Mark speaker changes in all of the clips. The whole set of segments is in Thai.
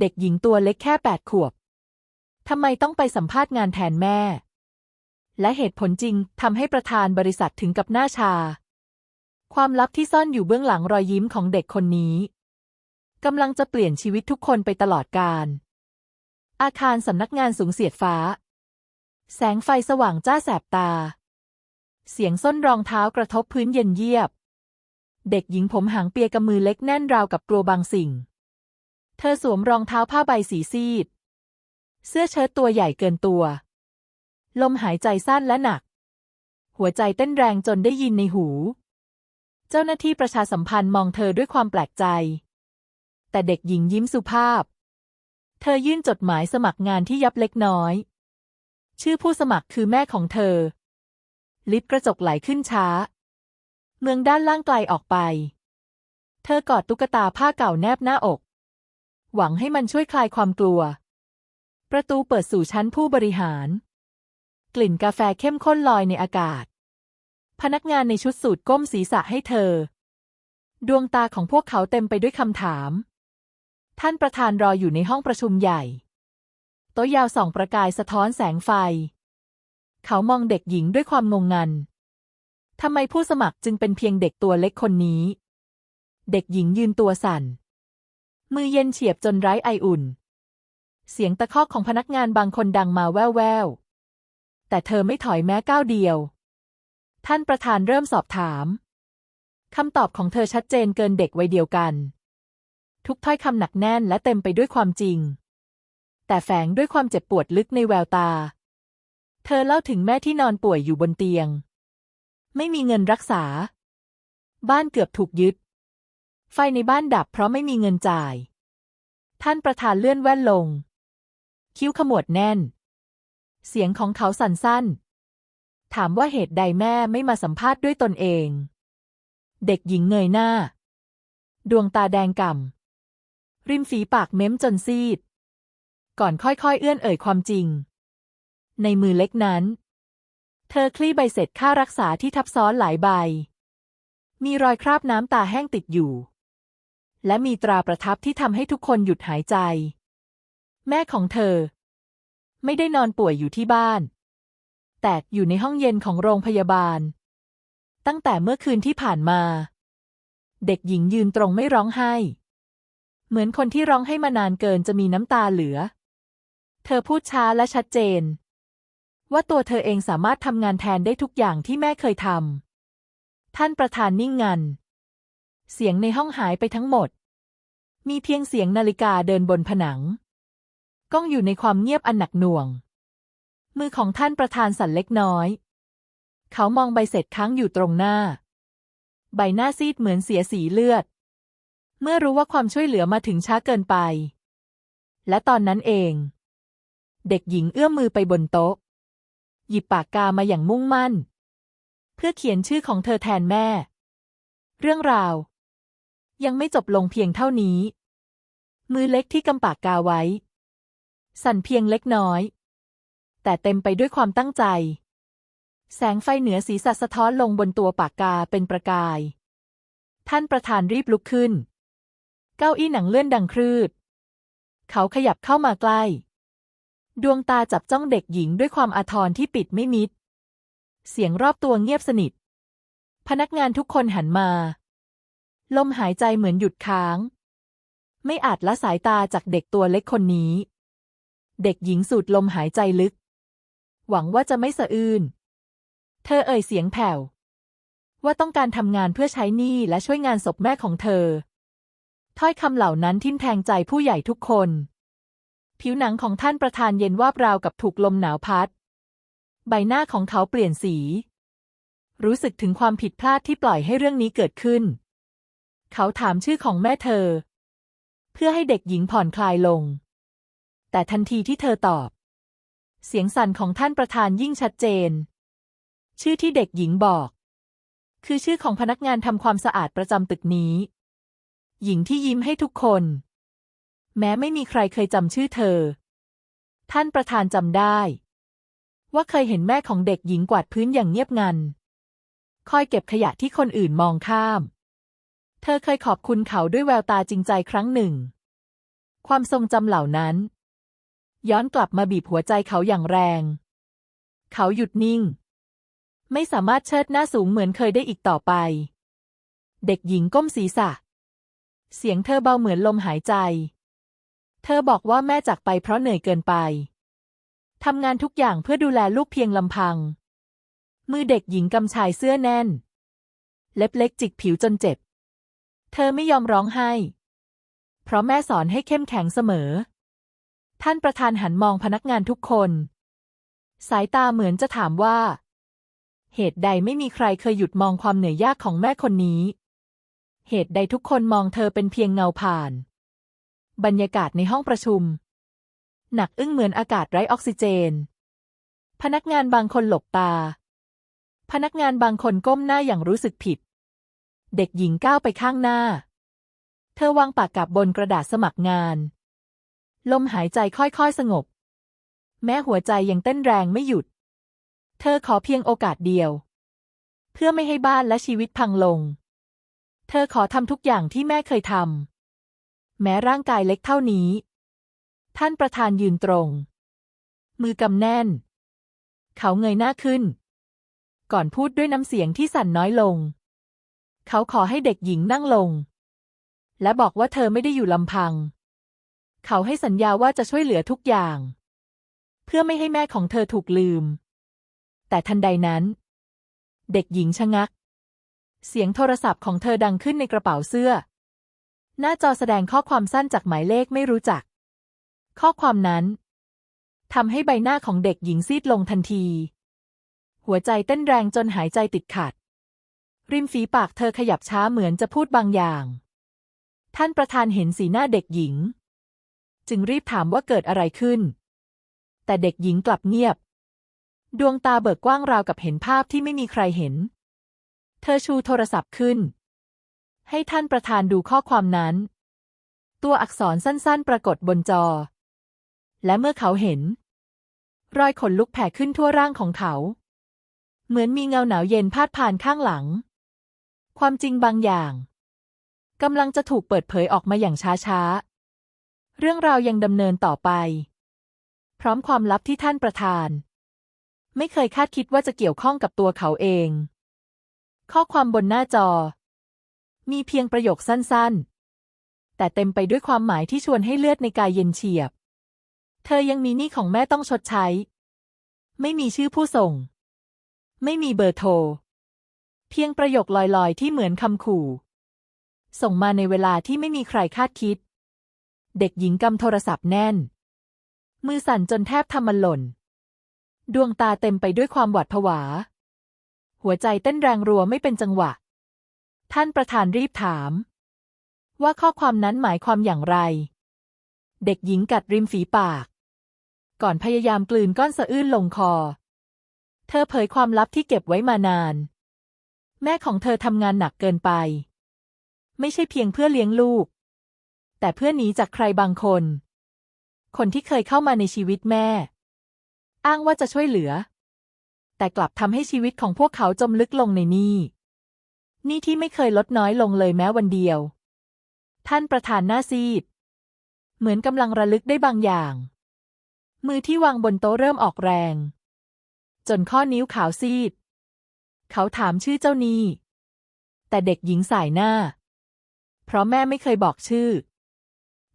Speaker 1: เด็กหญิงตัวเล็กแค่แปดขวบทำไมต้องไปสัมภาษณ์งานแทนแม่ และเหตุผลจริงทำให้ประธานบริษัทถึงกับหน้าชา ความลับที่ซ่อนอยู่เบื้องหลังรอยยิ้มของเด็กคนนี้กำลังจะเปลี่ยนชีวิตทุกคนไปตลอดกาลอาคารสำนักงานสูงเสียดฟ้า แสงไฟสว่างจ้าแสบตา เสียงส้นรองเท้ากระทบพื้นเย็นเยียบ เด็กหญิงผมหางเปียกำมือเล็กแน่นราวกับกลัวบางสิ่ง เธอสวมรองเท้าผ้าใบสีซีด เสื้อเชิ้ตตัวใหญ่เกินตัว ลมหายใจสั้นและหนัก หัวใจเต้นแรงจนได้ยินในหู เจ้าหน้าที่ประชาสัมพันธ์มองเธอด้วยความแปลกใจ แต่เด็กหญิงยิ้มสุภาพ เธอยื่นจดหมายสมัครงานที่ยับเล็กน้อย ชื่อผู้สมัครคือแม่ของเธอ ลิฟต์กระจกไหลขึ้นช้า เมืองด้านล่างไกลออกไป เธอกอดตุ๊กตาผ้าเก่าแนบหน้าอก หวังให้มันช่วยคลายความกลัว ประตูเปิดสู่ชั้นผู้บริหาร กลิ่นกาแฟเข้มข้นลอยในอากาศ พนักงานในชุดสูทก้มศีรษะให้เธอ ดวงตาของพวกเขาเต็มไปด้วยคำถาม ท่านประธานรออยู่ในห้องประชุมใหญ่ โต๊ะยาวส่องประกายสะท้อนแสงไฟ เขามองเด็กหญิงด้วยความงงงันทำไมผู้สมัครจึงเป็นเพียงเด็กตัวเล็กคนนี้ เด็กหญิงยืนตัวสั่น มือเย็นเฉียบจนไร้ไออุ่น เสียงตะคอกของพนักงานบางคนดังมาแว่วๆแต่เธอไม่ถอยแม้ก้าวเดียว ท่านประธานเริ่มสอบถามคำตอบของเธอชัดเจนเกินเด็กวัยเดียวกัน ทุกถ้อยคำหนักแน่นและเต็มไปด้วยความจริง แต่แฝงด้วยความเจ็บปวดลึกในแววตา เธอเล่าถึงแม่ที่นอนป่วยอยู่บนเตียง ไม่มีเงินรักษา บ้านเกือบถูกยึด ไฟในบ้านดับเพราะไม่มีเงินจ่าย ท่านประธานเลื่อนแว่นลง คิ้วขมวดแน่น เสียงของเขาสั่นสั้น ถามว่าเหตุใดแม่ไม่มาสัมภาษณ์ด้วยตนเอง เด็กหญิงเงยหน้า ดวงตาแดงก่ำ ริมฝีปากเม้มจนซีด ก่อนค่อยๆ เอื้อนเอ่ยความจริง ในมือเล็กนั้น เธอคลี่ใบเสร็จค่ารักษาที่ทับซ้อนหลายใบมีรอยคราบน้ำตาแห้งติดอยู่ และมีตราประทับที่ทำให้ทุกคนหยุดหายใจ แม่ของเธอ ไม่ได้นอนป่วยอยู่ที่บ้าน แต่อยู่ในห้องเย็นของโรงพยาบาล ตั้งแต่เมื่อคืนที่ผ่านมา เด็กหญิงยืนตรงไม่ร้องไห้ เหมือนคนที่ร้องให้มานานเกินจะมีน้ำตาเหลือ เธอพูดช้าและชัดเจน ว่าตัวเธอเองสามารถทำงานแทนได้ทุกอย่างที่แม่เคยทำท่านประธานนิ่งงัน เสียงในห้องหายไปทั้งหมด มีเพียงเสียงนาฬิกาเดินบนผนัง ก้องอยู่ในความเงียบอันหนักหน่วง มือของท่านประธานสั่นเล็กน้อย เขามองใบเสร็จค้างอยู่ตรงหน้า ใบหน้าซีดเหมือนเสียสีเลือด เมื่อรู้ว่าความช่วยเหลือมาถึงช้าเกินไป และตอนนั้นเอง เด็กหญิงเอื้อมมือไปบนโต๊ะ หยิบปากกามาอย่างมุ่งมั่น เพื่อเขียนชื่อของเธอแทนแม่ เรื่องราว ยังไม่จบลงเพียงเท่านี้ มือเล็กที่กำปากกาไว้ สั่นเพียงเล็กน้อย แต่เต็มไปด้วยความตั้งใจ แสงไฟเหนือศีรษะสะท้อนลงบนตัวปากกาเป็นประกาย ท่านประธานรีบลุกขึ้น เก้าอี้หนังเลื่อนดังครืด เขาขยับเข้ามาใกล้ ดวงตาจับจ้องเด็กหญิงด้วยความอาทรที่ปิดไม่มิด เสียงรอบตัวเงียบสนิท พนักงานทุกคนหันมา ลมหายใจเหมือนหยุดค้าง ไม่อาจละสายตาจากเด็กตัวเล็กคนนี้ เด็กหญิงสูดลมหายใจลึก หวังว่าจะไม่สะอื้น เธอเอ่ยเสียงแผ่ว ว่าต้องการทำงานเพื่อใช้หนี้และช่วยงานศพแม่ของเธอ ถ้อยคำเหล่านั้นทิ่มแทงใจผู้ใหญ่ทุกคน ผิวหนังของท่านประธานเย็นวาบราวกับถูกลมหนาวพัด ใบหน้าของเขาเปลี่ยนสี รู้สึกถึงความผิดพลาดที่ปล่อยให้เรื่องนี้เกิดขึ้น เขาถามชื่อของแม่เธอ เพื่อให้เด็กหญิงผ่อนคลายลง แต่ทันทีที่เธอตอบ เสียงสั่นของท่านประธานยิ่งชัดเจน ชื่อที่เด็กหญิงบอก คือชื่อของพนักงานทำความสะอาดประจำตึกนี้ หญิงที่ยิ้มให้ทุกคน แม้ไม่มีใครเคยจำชื่อเธอ ท่านประธานจำได้ ว่าเคยเห็นแม่ของเด็กหญิงกวาดพื้นอย่างเงียบงัน คอยเก็บขยะที่คนอื่นมองข้าม เธอเคยขอบคุณเขาด้วยแววตาจริงใจครั้งหนึ่ง ความทรงจำเหล่านั้น ย้อนกลับมาบีบหัวใจเขาอย่างแรง เขาหยุดนิ่ง ไม่สามารถเชิดหน้าสูงเหมือนเคยได้อีกต่อไป เด็กหญิงก้มศีรษะ เสียงเธอเบาเหมือนลมหายใจ เธอบอกว่าแม่จากไปเพราะเหนื่อยเกินไปทำงานทุกอย่างเพื่อดูแลลูกเพียงลำพัง มือเด็กหญิงกำชายเสื้อแน่น เล็บเล็กจิกผิวจนเจ็บ เธอไม่ยอมร้องไห้ เพราะแม่สอนให้เข้มแข็งเสมอ ท่านประธานหันมองพนักงานทุกคน สายตาเหมือนจะถามว่า เหตุใดไม่มีใครเคยหยุดมองความเหนื่อยยากของแม่คนนี้ เหตุใดทุกคนมองเธอเป็นเพียงเงาผ่าน บรรยากาศในห้องประชุม หนักอึ้งเหมือนอากาศไร้ออกซิเจน พนักงานบางคนหลบตาพนักงานบางคนก้มหน้าอย่างรู้สึกผิด เด็กหญิงก้าวไปข้างหน้า เธอวางปากกับบนกระดาษสมัครงาน ลมหายใจค่อยๆสงบ แม้หัวใจยังเต้นแรงไม่หยุด เธอขอเพียงโอกาสเดียว เพื่อไม่ให้บ้านและชีวิตพังลง เธอขอทำทุกอย่างที่แม่เคยทำแม้ร่างกายเล็กเท่านี้ ท่านประธานยืนตรง มือกำแน่น เขาเงยหน้าขึ้น ก่อนพูดด้วยน้ำเสียงที่สั่นน้อยลง เขาขอให้เด็กหญิงนั่งลง และบอกว่าเธอไม่ได้อยู่ลำพัง เขาให้สัญญาว่าจะช่วยเหลือทุกอย่าง เพื่อไม่ให้แม่ของเธอถูกลืม แต่ทันใดนั้น เด็กหญิงชะงัก เสียงโทรศัพท์ของเธอดังขึ้นในกระเป๋าเสื้อ หน้าจอแสดงข้อความสั้นจากหมายเลขไม่รู้จัก ข้อความนั้นทำให้ใบหน้าของเด็กหญิงซีดลงทันที หัวใจเต้นแรงจนหายใจติดขัด ริมฝีปากเธอขยับช้าเหมือนจะพูดบางอย่าง ท่านประธานเห็นสีหน้าเด็กหญิง จึงรีบถามว่าเกิดอะไรขึ้น แต่เด็กหญิงกลับเงียบ ดวงตาเบิกกว้างราวกับเห็นภาพที่ไม่มีใครเห็น เธอชูโทรศัพท์ขึ้น ให้ท่านประธานดูข้อความนั้น ตัวอักษรสั้นๆ ปรากฏบนจอ และเมื่อเขาเห็น รอยขนลุกแผ่ขึ้นทั่วร่างของเขา เหมือนมีเงาหนาวเย็นพาดผ่านข้างหลัง ความจริงบางอย่างกำลังจะถูกเปิดเผยออกมาอย่างช้าๆ เรื่องราวยังดำเนินต่อไป พร้อมความลับที่ท่านประธาน ไม่เคยคาดคิดว่าจะเกี่ยวข้องกับตัวเขาเอง ข้อความบนหน้าจอ มีเพียงประโยคสั้นๆ แต่เต็มไปด้วยความหมายที่ชวนให้เลือดในกายเย็นเฉียบ เธอยังมีหนี้ของแม่ต้องชดใช้ ไม่มีชื่อผู้ส่ง ไม่มีเบอร์โทร เพียงประโยคลอยๆ ที่เหมือนคำขู่ ส่งมาในเวลาที่ไม่มีใครคาดคิด เด็กหญิงกำโทรศัพท์แน่น มือสั่นจนแทบทำมันหล่น ดวงตาเต็มไปด้วยความหวาดผวา หัวใจเต้นแรงรัวไม่เป็นจังหวะ ท่านประธานรีบถาม ว่าข้อความนั้นหมายความอย่างไร เด็กหญิงกัดริมฝีปาก ก่อนพยายามกลืนก้อนสะอื้นลงคอ เธอเผยความลับที่เก็บไว้มานาน แม่ของเธอทำงานหนักเกินไป ไม่ใช่เพียงเพื่อเลี้ยงลูก แต่เพื่อหนีจากใครบางคน คนที่เคยเข้ามาในชีวิตแม่ อ้างว่าจะช่วยเหลือ แต่กลับทำให้ชีวิตของพวกเขาจมลึกลงในนี้หนี้ที่ไม่เคยลดน้อยลงเลยแม้วันเดียว ท่านประธานหน้าซีด เหมือนกำลังระลึกได้บางอย่าง มือที่วางบนโต๊ะเริ่มออกแรง จนข้อนิ้วขาวซีด เขาถามชื่อเจ้าหนี้แต่เด็กหญิงสายหน้า เพราะแม่ไม่เคยบอกชื่อ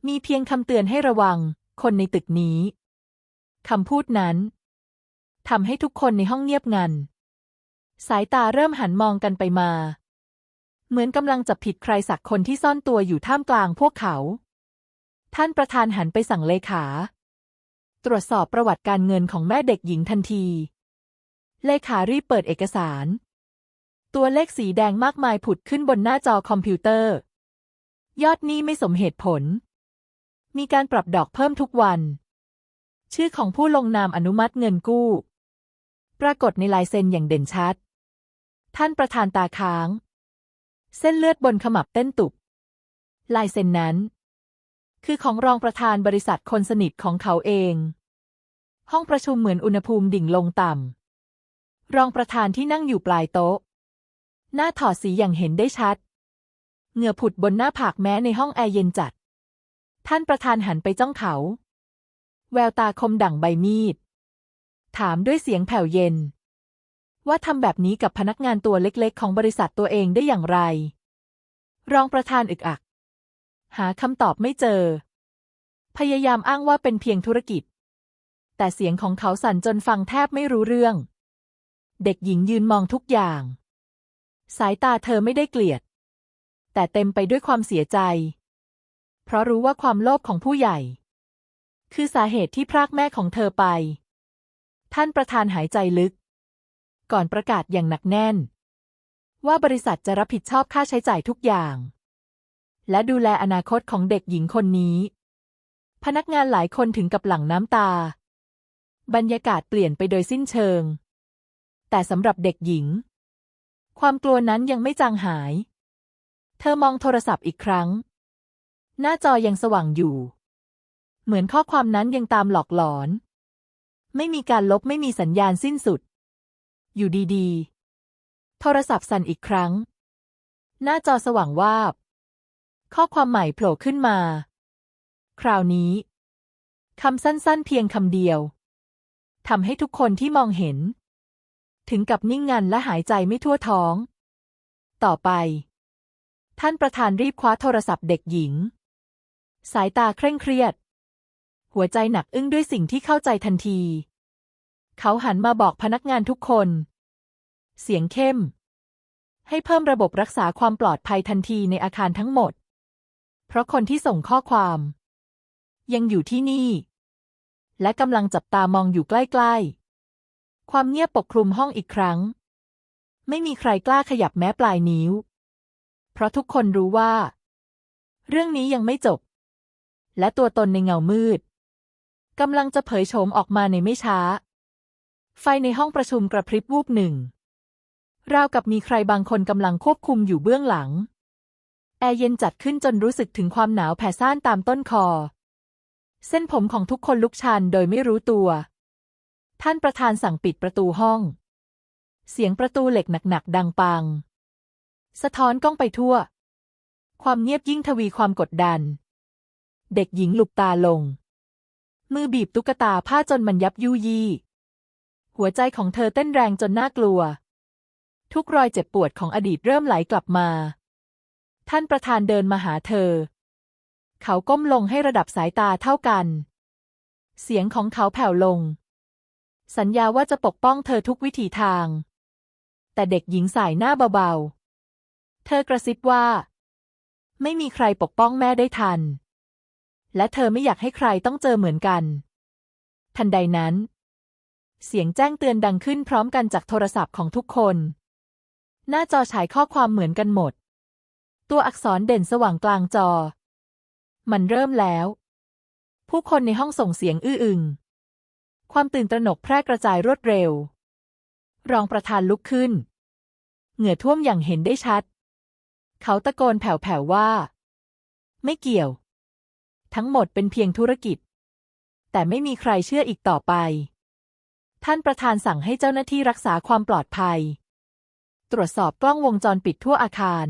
Speaker 1: มีเพียงคำเตือนให้ระวัง คนในตึกนี้คำพูดนั้นทำให้ทุกคนในห้องเงียบงัน สายตาเริ่มหันมองกันไปมา เหมือนกำลังจับผิดใครสักคนที่ซ่อนตัวอยู่ท่ามกลางพวกเขา ท่านประธานหันไปสั่งเลขา ตรวจสอบประวัติการเงินของแม่เด็กหญิงทันที เลขารีบเปิดเอกสาร ตัวเลขสีแดงมากมายผุดขึ้นบนหน้าจอคอมพิวเตอร์ ยอดหนี้ไม่สมเหตุผล มีการปรับดอกเพิ่มทุกวัน ชื่อของผู้ลงนามอนุมัติเงินกู้ ปรากฏในลายเซ็นอย่างเด่นชัด ท่านประธานตาค้าง เส้นเลือดบนขมับเต้นตุบ ลายเซ็นนั้น คือของรองประธานบริษัทคนสนิทของเขาเอง ห้องประชุมเหมือนอุณหภูมิดิ่งลงต่ำรองประธานที่นั่งอยู่ปลายโต๊ะ หน้าถอดสีอย่างเห็นได้ชัด เหงื่อผุดบนหน้าผากแม้ในห้องแอร์เย็นจัด ท่านประธานหันไปจ้องเขา แววตาคมดั่งใบมีด ถามด้วยเสียงแผ่วเย็น ว่าทำแบบนี้กับพนักงานตัวเล็กๆ ของบริษัทตัวเองได้อย่างไร รองประธานอึกอัก หาคำตอบไม่เจอ พยายามอ้างว่าเป็นเพียงธุรกิจ แต่เสียงของเขาสั่นจนฟังแทบไม่รู้เรื่อง เด็กหญิงยืนมองทุกอย่าง สายตาเธอไม่ได้เกลียด แต่เต็มไปด้วยความเสียใจ เพราะรู้ว่าความโลภของผู้ใหญ่ คือสาเหตุที่พรากแม่ของเธอไป ท่านประธานหายใจลึก ก่อนประกาศอย่างหนักแน่น ว่าบริษัทจะรับผิดชอบค่าใช้จ่ายทุกอย่าง และดูแลอนาคตของเด็กหญิงคนนี้ พนักงานหลายคนถึงกับหลั่งน้ำตา บรรยากาศเปลี่ยนไปโดยสิ้นเชิง แต่สำหรับเด็กหญิง ความกลัวนั้นยังไม่จางหาย เธอมองโทรศัพท์อีกครั้ง หน้าจอยังสว่างอยู่ เหมือนข้อความนั้นยังตามหลอกหลอน ไม่มีการลบไม่มีสัญญาณสิ้นสุด อยู่ดีๆ โทรศัพท์สั่นอีกครั้ง หน้าจอสว่างวาบ ข้อความใหม่โผล่ขึ้นมา คราวนี้คำสั้นๆเพียงคำเดียวทำให้ทุกคนที่มองเห็น ถึงกับนิ่งงันและหายใจไม่ทั่วท้อง ต่อไป ท่านประธานรีบคว้าโทรศัพท์เด็กหญิง สายตาเคร่งเครียด หัวใจหนักอึ้งด้วยสิ่งที่เข้าใจทันที เขาหันมาบอกพนักงานทุกคน เสียงเข้ม ให้เพิ่มระบบรักษาความปลอดภัยทันทีในอาคารทั้งหมด เพราะคนที่ส่งข้อความ ยังอยู่ที่นี่ และกำลังจับตามองอยู่ใกล้ ๆ ความเงียบปกคลุมห้องอีกครั้ง ไม่มีใครกล้าขยับแม้ปลายนิ้ว เพราะทุกคนรู้ว่า เรื่องนี้ยังไม่จบ และตัวตนในเงามืดกำลังจะเผยโฉมออกมาในไม่ช้า ไฟในห้องประชุมกระพริบวูบหนึ่ง ราวกับมีใครบางคนกำลังควบคุมอยู่เบื้องหลัง แอร์เย็นจัดขึ้นจนรู้สึกถึงความหนาวแผ่ซ่านตามต้นคอ เส้นผมของทุกคนลุกชันโดยไม่รู้ตัว ท่านประธานสั่งปิดประตูห้อง เสียงประตูเหล็กหนักๆดังปัง สะท้อนกล้องไปทั่ว ความเงียบยิ่งทวีความกดดัน เด็กหญิงหลุบตาลง มือบีบตุ๊กตาผ้าจนมันยับยุยี่หัวใจของเธอเต้นแรงจนน่ากลัว ทุกรอยเจ็บปวดของอดีตเริ่มไหลกลับมา ท่านประธานเดินมาหาเธอ เขาก้มลงให้ระดับสายตาเท่ากัน เสียงของเขาแผ่วลง สัญญาว่าจะปกป้องเธอทุกวิถีทาง แต่เด็กหญิงสายหน้าเบาๆ เธอกระซิบว่า ไม่มีใครปกป้องแม่ได้ทัน และเธอไม่อยากให้ใครต้องเจอเหมือนกัน ทันใดนั้น เสียงแจ้งเตือนดังขึ้นพร้อมกันจากโทรศัพท์ของทุกคน หน้าจอฉายข้อความเหมือนกันหมด ตัวอักษรเด่นสว่างกลางจอ มันเริ่มแล้ว ผู้คนในห้องส่งเสียงอื้ออึง ความตื่นตระหนกแพร่กระจายรวดเร็ว รองประธานลุกขึ้น เหงื่อท่วมอย่างเห็นได้ชัด เขาตะโกนแผ่วๆว่า ไม่เกี่ยว ทั้งหมดเป็นเพียงธุรกิจ แต่ไม่มีใครเชื่ออีกต่อไป ท่านประธานสั่งให้เจ้าหน้าที่รักษาความปลอดภัย ตรวจสอบกล้องวงจรปิดทั่วอาคาร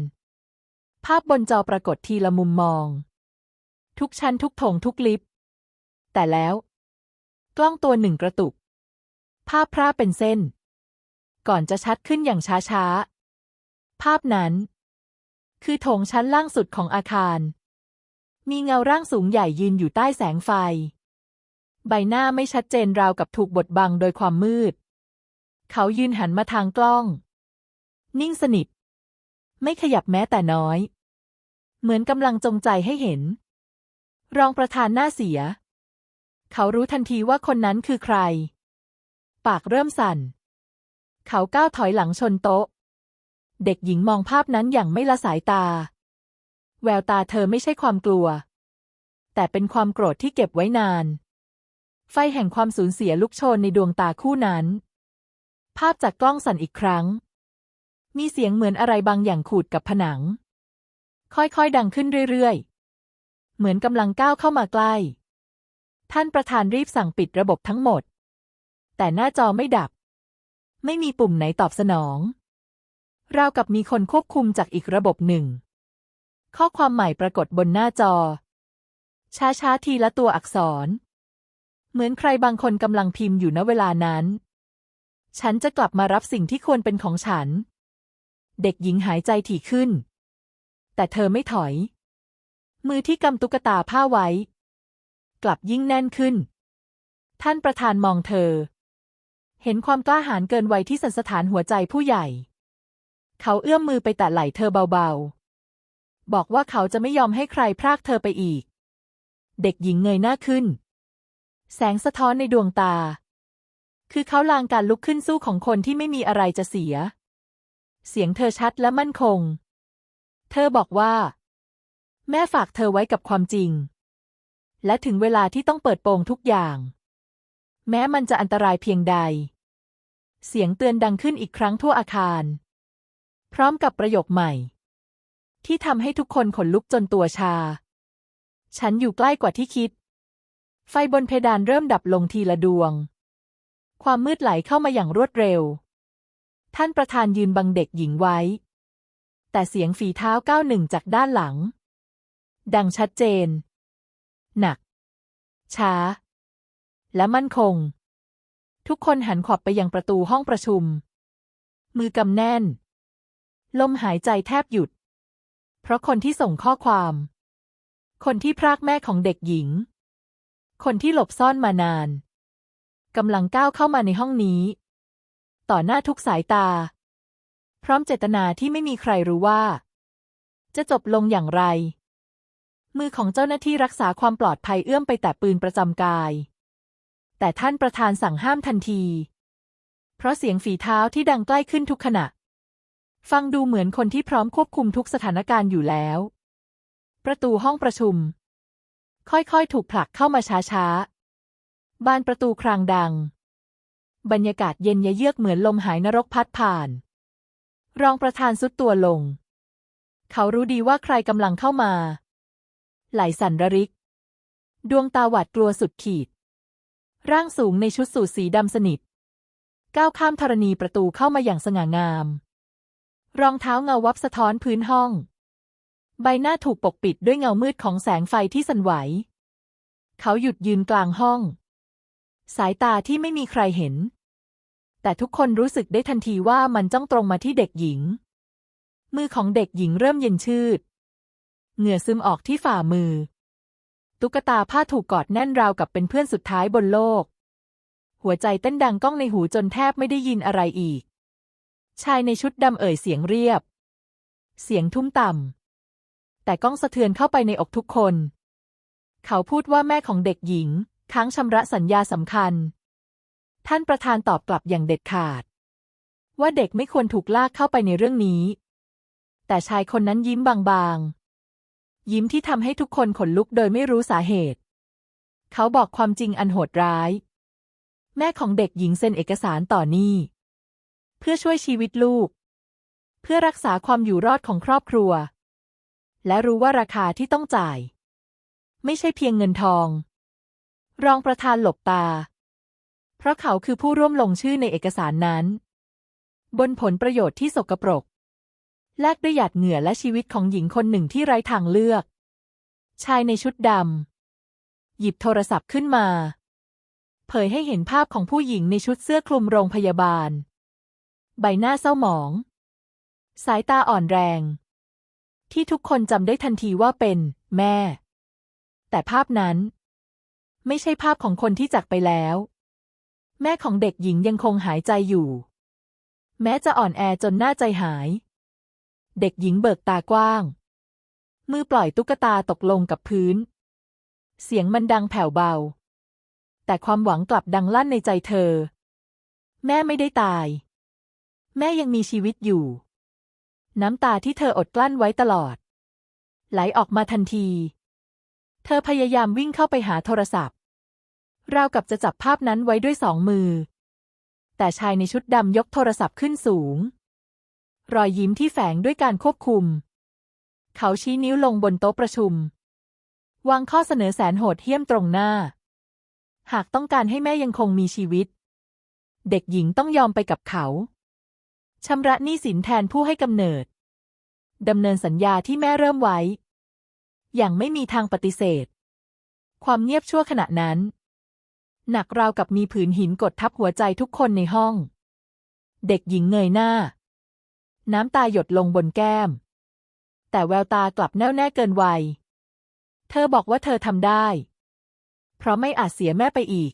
Speaker 1: ภาพบนจอปรากฏทีละมุมมอง ทุกชั้นทุกโถงทุกลิฟต์แต่แล้ว กล้องตัวหนึ่งกระตุก ภาพพร่าเป็นเส้น ก่อนจะชัดขึ้นอย่างช้าๆ ภาพนั้น คือโถงชั้นล่างสุดของอาคาร มีเงาร่างสูงใหญ่ยืนอยู่ใต้แสงไฟ ใบหน้าไม่ชัดเจนราวกับถูกบดบังโดยความมืด เขายืนหันมาทางกล้อง นิ่งสนิท ไม่ขยับแม้แต่น้อย เหมือนกำลังจงใจให้เห็น รองประธานหน้าเสีย เขารู้ทันทีว่าคนนั้นคือใคร ปากเริ่มสั่น เขาก้าวถอยหลังชนโต๊ะ เด็กหญิงมองภาพนั้นอย่างไม่ละสายตา แววตาเธอไม่ใช่ความกลัว แต่เป็นความโกรธที่เก็บไว้นาน ไฟแห่งความสูญเสียลุกโชนในดวงตาคู่นั้น ภาพจากกล้องสั่นอีกครั้ง มีเสียงเหมือนอะไรบางอย่างขูดกับผนัง ค่อยๆดังขึ้นเรื่อยๆ เหมือนกำลังก้าวเข้ามาใกล้ ท่านประธานรีบสั่งปิดระบบทั้งหมด แต่หน้าจอไม่ดับ ไม่มีปุ่มไหนตอบสนอง ราวกับมีคนควบคุมจากอีกระบบหนึ่ง ข้อความใหม่ปรากฏบนหน้าจอ ช้าๆทีละตัวอักษร เหมือนใครบางคนกำลังพิมพ์อยู่ณเวลานั้น ฉันจะกลับมารับสิ่งที่ควรเป็นของฉัน เด็กหญิงหายใจถี่ขึ้น แต่เธอไม่ถอย มือที่กำตุ๊กตาผ้าไว้ กลับยิ่งแน่นขึ้น ท่านประธานมองเธอ เห็นความกล้าหาญเกินวัยที่สันสถานหัวใจผู้ใหญ่ เขาเอื้อมมือไปแตะไหล่เธอเบาๆ บอกว่าเขาจะไม่ยอมให้ใครพรากเธอไปอีก เด็กหญิงเงยหน้าขึ้น แสงสะท้อนในดวงตา คือเขาลางการลุกขึ้นสู้ของคนที่ไม่มีอะไรจะเสีย เสียงเธอชัดและมั่นคง เธอบอกว่า แม่ฝากเธอไว้กับความจริง และถึงเวลาที่ต้องเปิดโปงทุกอย่าง แม้มันจะอันตรายเพียงใด เสียงเตือนดังขึ้นอีกครั้งทั่วอาคาร พร้อมกับประโยคใหม่ ที่ทำให้ทุกคนขนลุกจนตัวชา ฉันอยู่ใกล้กว่าที่คิด ไฟบนเพดานเริ่มดับลงทีละดวง ความมืดไหลเข้ามาอย่างรวดเร็ว ท่านประธานยืนบังเด็กหญิงไว้ แต่เสียงฝีเท้าก้าวหนึ่งจากด้านหลัง ดังชัดเจน หนัก ช้า และมั่นคง ทุกคนหันขวับไปยังประตูห้องประชุม มือกำแน่น ลมหายใจแทบหยุด เพราะคนที่ส่งข้อความ คนที่พรากแม่ของเด็กหญิง คนที่หลบซ่อนมานานกำลังก้าวเข้ามาในห้องนี้ ต่อหน้าทุกสายตา พร้อมเจตนาที่ไม่มีใครรู้ว่า จะจบลงอย่างไร มือของเจ้าหน้าที่รักษาความปลอดภัยเอื้อมไปแตะปืนประจำกาย แต่ท่านประธานสั่งห้ามทันที เพราะเสียงฝีเท้าที่ดังใกล้ขึ้นทุกขณะ ฟังดูเหมือนคนที่พร้อมควบคุมทุกสถานการณ์อยู่แล้ว ประตูห้องประชุม ค่อยๆ ถูกผลักเข้ามาช้าๆ บานประตูครางดัง บรรยากาศเย็นยะเยือกเหมือนลมหายนรกพัดผ่าน รองประธานสุดตัวลง เขารู้ดีว่าใครกำลังเข้ามา ไหลสั่นระริก ดวงตาหวาดกลัวสุดขีด ร่างสูงในชุดสูทสีดำสนิท ก้าวข้ามธรณีประตูเข้ามาอย่างสง่างาม รองเท้าเงาวับสะท้อนพื้นห้อง ใบหน้าถูกปกปิดด้วยเงามืดของแสงไฟที่สั่นไหว เขาหยุดยืนกลางห้อง สายตาที่ไม่มีใครเห็น แต่ทุกคนรู้สึกได้ทันทีว่ามันจ้องตรงมาที่เด็กหญิง มือของเด็กหญิงเริ่มเย็นชืด เหงื่อซึมออกที่ฝ่ามือ ตุ๊กตาผ้าถูกกอดแน่นราวกับเป็นเพื่อนสุดท้ายบนโลก หัวใจเต้นดังก้องในหูจนแทบไม่ได้ยินอะไรอีก ชายในชุดดำเอ่ยเสียงเรียบ เสียงทุ้มต่ำแต่ก้องสะเทือนเข้าไปในอกทุกคน เขาพูดว่าแม่ของเด็กหญิงค้างชำระสัญญาสำคัญ ท่านประธานตอบกลับอย่างเด็ดขาด ว่าเด็กไม่ควรถูกลากเข้าไปในเรื่องนี้ แต่ชายคนนั้นยิ้มบางๆ ยิ้มที่ทำให้ทุกคนขนลุกโดยไม่รู้สาเหตุ เขาบอกความจริงอันโหดร้าย แม่ของเด็กหญิงเซ็นเอกสารต่อหนี้ เพื่อช่วยชีวิตลูก เพื่อรักษาความอยู่รอดของครอบครัว และรู้ว่าราคาที่ต้องจ่าย ไม่ใช่เพียงเงินทอง รองประธานหลบตา เพราะเขาคือผู้ร่วมลงชื่อในเอกสารนั้น บนผลประโยชน์ที่สกปรก แลกด้วยหยาดเหงื่อและชีวิตของหญิงคนหนึ่งที่ไร้ทางเลือก ชายในชุดดำหยิบโทรศัพท์ขึ้นมา เผยให้เห็นภาพของผู้หญิงในชุดเสื้อคลุมโรงพยาบาล ใบหน้าเศร้าหมอง สายตาอ่อนแรง ที่ทุกคนจำได้ทันทีว่าเป็น แม่ แต่ภาพนั้น ไม่ใช่ภาพของคนที่จากไปแล้ว แม่ของเด็กหญิงยังคงหายใจอยู่ แม้จะอ่อนแอจนหน้าใจหาย เด็กหญิงเบิกตากว้าง มือปล่อยตุ๊กตาตกลงกับพื้น เสียงมันดังแผ่วเบา แต่ความหวังกลับดังลั่นในใจเธอ แม่ไม่ได้ตาย แม่ยังมีชีวิตอยู่ น้ำตาที่เธออดกลั้นไว้ตลอด ไหลออกมาทันที เธอพยายามวิ่งเข้าไปหาโทรศัพท์ ราวกับจะจับภาพนั้นไว้ด้วยสองมือ แต่ชายในชุดดำยกโทรศัพท์ขึ้นสูง รอยยิ้มที่แฝงด้วยการควบคุม เขาชี้นิ้วลงบนโต๊ะประชุม วางข้อเสนอแสนโหดเหี้ยมตรงหน้า หากต้องการให้แม่ยังคงมีชีวิต เด็กหญิงต้องยอมไปกับเขาชำระหนี้สินแทนผู้ให้กำเนิด ดำเนินสัญญาที่แม่เริ่มไว้ อย่างไม่มีทางปฏิเสธ ความเงียบชั่วขณะนั้น หนักราวกับมีผืนหินกดทับหัวใจทุกคนในห้อง เด็กหญิงเงยหน้า น้ำตาหยดลงบนแก้ม แต่แววตากลับแน่วแน่เกินวัย เธอบอกว่าเธอทำได้ เพราะไม่อาจเสียแม่ไปอีก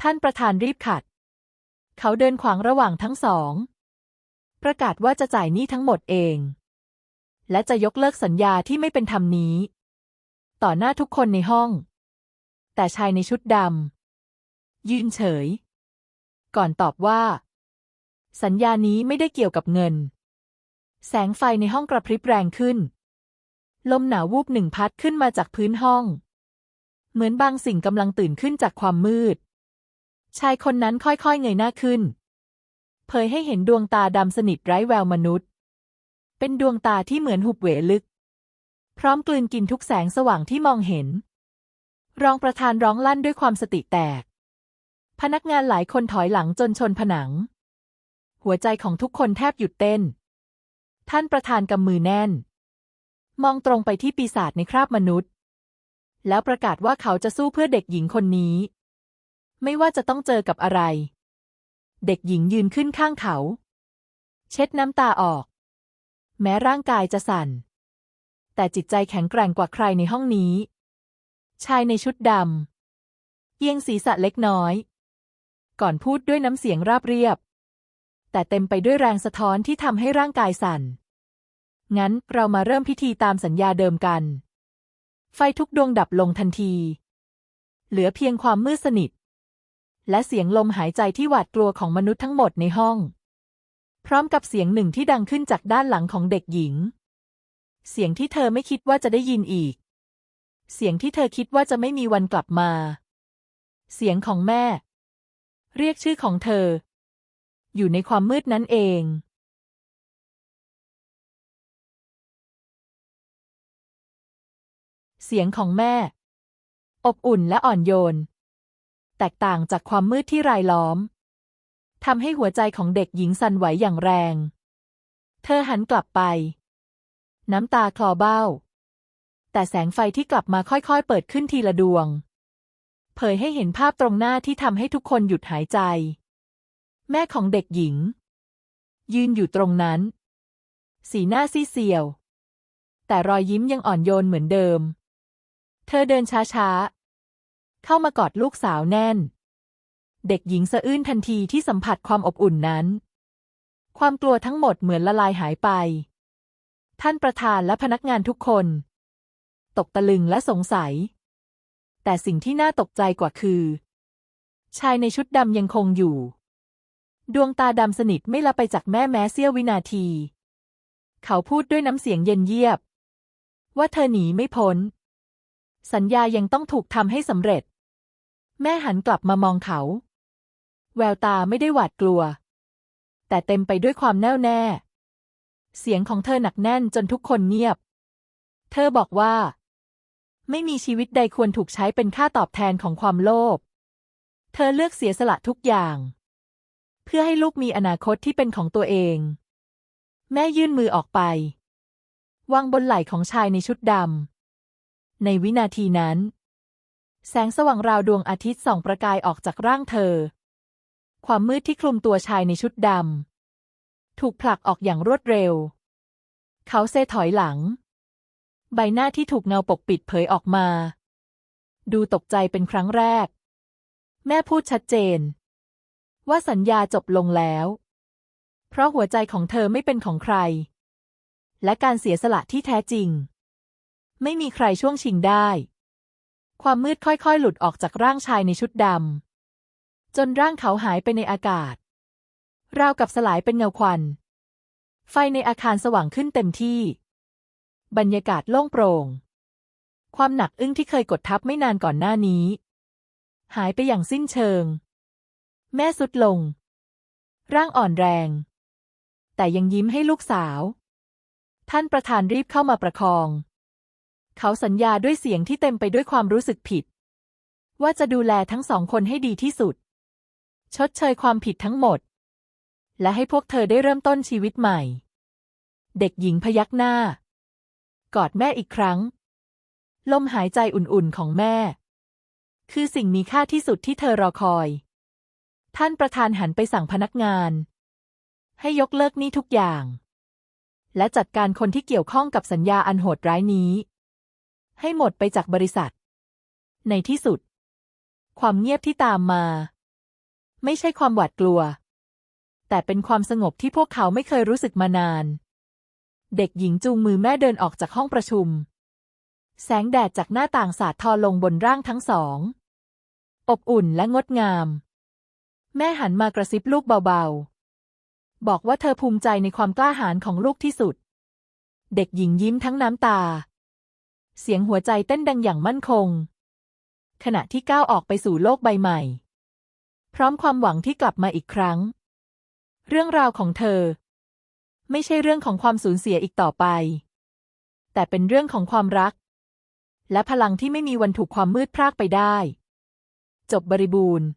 Speaker 1: ท่านประธานรีบขัด เขาเดินขวางระหว่างทั้งสอง ประกาศว่าจะจ่ายหนี้ทั้งหมดเอง และจะยกเลิกสัญญาที่ไม่เป็นธรรมนี้ ต่อหน้าทุกคนในห้อง แต่ชายในชุดดำยืนเฉย ก่อนตอบว่า สัญญานี้ไม่ได้เกี่ยวกับเงิน แสงไฟในห้องกระพริบแรงขึ้น ลมหนาววูบหนึ่งพัดขึ้นมาจากพื้นห้อง เหมือนบางสิ่งกำลังตื่นขึ้นจากความมืด ชายคนนั้นค่อยๆเงยหน้าขึ้น เผยให้เห็นดวงตาดำสนิทไร้แววมนุษย์ เป็นดวงตาที่เหมือนหุบเหวลึก พร้อมกลืนกินทุกแสงสว่างที่มองเห็น รองประธานร้องลั่นด้วยความสติแตก พนักงานหลายคนถอยหลังจนชนผนัง หัวใจของทุกคนแทบหยุดเต้น ท่านประธานกำมือแน่น มองตรงไปที่ปีศาจในคราบมนุษย์ แล้วประกาศว่าเขาจะสู้เพื่อเด็กหญิงคนนี้ ไม่ว่าจะต้องเจอกับอะไร เด็กหญิงยืนขึ้นข้างเขา เช็ดน้ำตาออก แม้ร่างกายจะสั่น แต่จิตใจแข็งแกร่งกว่าใครในห้องนี้ ชายในชุดดำเอียงศีรษะเล็กน้อย ก่อนพูดด้วยน้ำเสียงราบเรียบ แต่เต็มไปด้วยแรงสะท้อนที่ทำให้ร่างกายสั่น งั้นเรามาเริ่มพิธีตามสัญญาเดิมกัน ไฟทุกดวงดับลงทันที เหลือเพียงความมืดสนิท และเสียงลมหายใจที่หวาดกลัวของมนุษย์ทั้งหมดในห้อง พร้อมกับเสียงหนึ่งที่ดังขึ้นจากด้านหลังของเด็กหญิง เสียงที่เธอไม่คิดว่าจะได้ยินอีก เสียงที่เธอคิดว่าจะไม่มีวันกลับมา เสียงของแม่ เรียกชื่อของเธอ อยู่ในความมืดนั้นเองเสียงของแม่ อบอุ่นและอ่อนโยน แตกต่างจากความมืดที่รายล้อมทำให้หัวใจของเด็กหญิงสั่นไหวอย่างแรง เธอหันกลับไป น้ำตาคลอเบ้า แต่แสงไฟที่กลับมาค่อยๆ เปิดขึ้นทีละดวง เผยให้เห็นภาพตรงหน้าที่ทำให้ทุกคนหยุดหายใจ แม่ของเด็กหญิง ยืนอยู่ตรงนั้น สีหน้าซีเซียว แต่รอยยิ้มยังอ่อนโยนเหมือนเดิม เธอเดินช้าๆ เข้ามากอดลูกสาวแน่น เด็กหญิงสะอื้นทันทีที่สัมผัสความอบอุ่นนั้น ความกลัวทั้งหมดเหมือนละลายหายไป ท่านประธานและพนักงานทุกคน ตกตะลึงและสงสัย แต่สิ่งที่น่าตกใจกว่าคือ ชายในชุดดำยังคงอยู่ ดวงตาดำสนิทไม่ละไปจากแม่แม้เสี้ยววินาที เขาพูดด้วยน้ำเสียงเย็นเยียบ ว่าเธอหนีไม่พ้น สัญญายังต้องถูกทำให้สำเร็จ แม่หันกลับมามองเขา แววตาไม่ได้หวาดกลัว แต่เต็มไปด้วยความแน่วแน่ เสียงของเธอหนักแน่นจนทุกคนเงียบ เธอบอกว่า ไม่มีชีวิตใดควรถูกใช้เป็นค่าตอบแทนของความโลภ เธอเลือกเสียสละทุกอย่าง เพื่อให้ลูกมีอนาคตที่เป็นของตัวเอง แม่ยื่นมือออกไป วางบนไหล่ของชายในชุดดำ ในวินาทีนั้น แสงสว่างราวดวงอาทิตย์ส่องประกายออกจากร่างเธอ ความมืดที่คลุมตัวชายในชุดดำ ถูกผลักออกอย่างรวดเร็ว เขาเซถอยหลัง ใบหน้าที่ถูกเงาปกปิดเผยออกมา ดูตกใจเป็นครั้งแรก แม่พูดชัดเจน ว่าสัญญาจบลงแล้ว เพราะหัวใจของเธอไม่เป็นของใคร และการเสียสละที่แท้จริง ไม่มีใครช่วงชิงได้ ความมืดค่อยๆ หลุดออกจากร่างชายในชุดดำจนร่างเขาหายไปในอากาศ ราวกับสลายเป็นเงาควัน ไฟในอาคารสว่างขึ้นเต็มที่ บรรยากาศโล่งโปร่ง ความหนักอึ้งที่เคยกดทับไม่นานก่อนหน้านี้ หายไปอย่างสิ้นเชิง แม่สุดลง ร่างอ่อนแรง แต่ยังยิ้มให้ลูกสาว ท่านประธานรีบเข้ามาประคอง เขาสัญญาด้วยเสียงที่เต็มไปด้วยความรู้สึกผิด ว่าจะดูแลทั้งสองคนให้ดีที่สุด ชดเชยความผิดทั้งหมด และให้พวกเธอได้เริ่มต้นชีวิตใหม่ เด็กหญิงพยักหน้า กอดแม่อีกครั้ง ลมหายใจอุ่นๆของแม่ คือสิ่งมีค่าที่สุดที่เธอรอคอย ท่านประธานหันไปสั่งพนักงาน ให้ยกเลิกหนี้ทุกอย่าง และจัดการคนที่เกี่ยวข้องกับสัญญาอันโหดร้ายนี้ ให้หมดไปจากบริษัท ในที่สุด ความเงียบที่ตามมา ไม่ใช่ความหวาดกลัว แต่เป็นความสงบที่พวกเขาไม่เคยรู้สึกมานาน เด็กหญิงจูงมือแม่เดินออกจากห้องประชุม แสงแดดจากหน้าต่างสาดทอลงบนร่างทั้งสอง อบอุ่นและงดงาม แม่หันมากระซิบลูกเบาๆ บอกว่าเธอภูมิใจในความกล้าหาญของลูกที่สุด เด็กหญิงยิ้มทั้งน้ำตา เสียงหัวใจเต้นดังอย่างมั่นคง ขณะที่ก้าวออกไปสู่โลกใบใหม่ พร้อมความหวังที่กลับมาอีกครั้ง เรื่องราวของเธอ ไม่ใช่เรื่องของความสูญเสียอีกต่อไป แต่เป็นเรื่องของความรัก และพลังที่ไม่มีวันถูกความมืดพรากไปได้ จบบริบูรณ์